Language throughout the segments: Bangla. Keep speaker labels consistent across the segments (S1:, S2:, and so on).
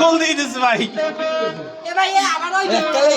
S1: গোল দিয়ে দিস ভাই।
S2: এককালে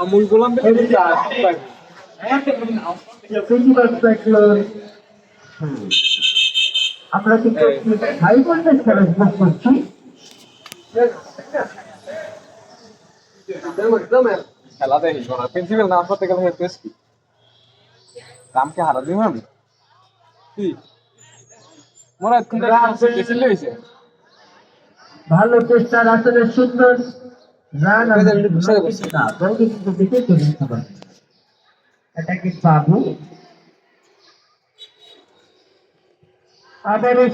S1: আমুল গোলাম
S3: আমরা কিন্তু হাই ভোল্টেজ খেলা করছি
S1: খেলা দেয় না। প্রিন্সিপাল নাম করতে গেলে হেল্প কি হারা দিই আমি কি? মোরা এখন বেশি লইছে
S3: ভালো চেষ্টা আসলে সুন্দর। রান
S2: আমি বুঝতে পারছি।
S3: না দলকে কিন্তু দেখে চলে যেতে পারে এটা কি বাবু? আবার এই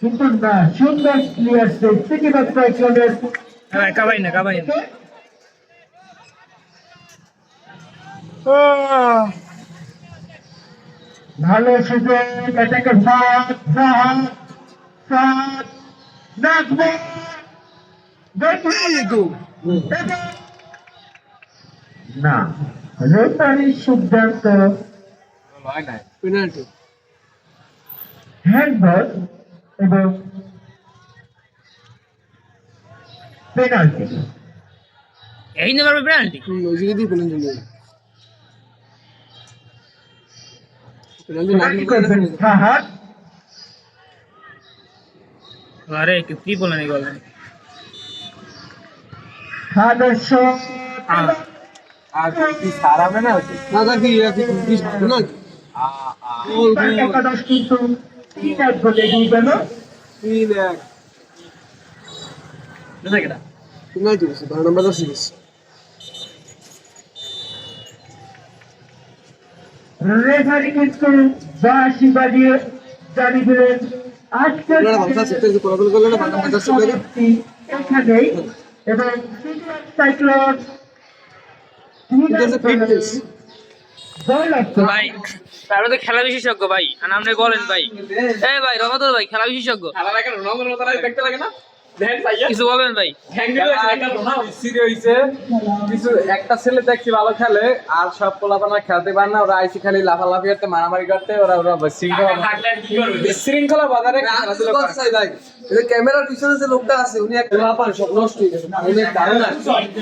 S3: কিন্তু না সুন্দর ক্লিয়ার বাস সাইক্লোনের
S1: কাবাই না কাবাই না।
S3: ভালো সুযোগ এটাকে সাত সাত সাত নাচবে না রেফারির সিদ্ধান্ত।
S1: হয় নাই
S2: পেনাল্টি
S3: হ্যান্ডবল এবং পেনাল্টি।
S4: এই নেবার পেনাল্টি?
S2: লজিকে দিয়ে পেনাল্টি না
S3: কি
S4: আরে কি বলেন এই গল্প
S3: আদর্শ
S1: আর কি সারাবে না হচ্ছে
S2: না তা কি কি পেনাল্টি
S3: একাদশ কিন্তু তিন এক গোলে এগিয়ে গেল
S2: তিন এক পেনাল্টি বসে বারো নম্বর দশ দিস
S3: রেফারি কিন্তু বাঁশি বাজিয়ে দিলেন আজকের এখানেই এবং সাইক্লোন
S4: ভাই আমরা তো খেলা বিশেষজ্ঞ ভাই। আর আপনি বলেন ভাই। এই ভাই রমাদুল ভাই খেলা বিশেষজ্ঞ।
S1: খেলা লাগে রোনালদোর দেখতে লাগে না? দেখেন
S4: কিছু বলবেন ভাই।
S1: হয়েছে কিছু একটা ছেলে দেখছি ভালো খেলে আর সব পোলাপানা খেলতে পারে না। ওরা আইসি খালি লাফালাফি করতে মারামারি করতে ওরা ওরা বিশৃঙ্খলা বিশৃঙ্খলা বাজারে
S2: ক্যামেরার পিছনে যে লোকটা আছে উনি একটা নষ্ট হয়ে গেছে।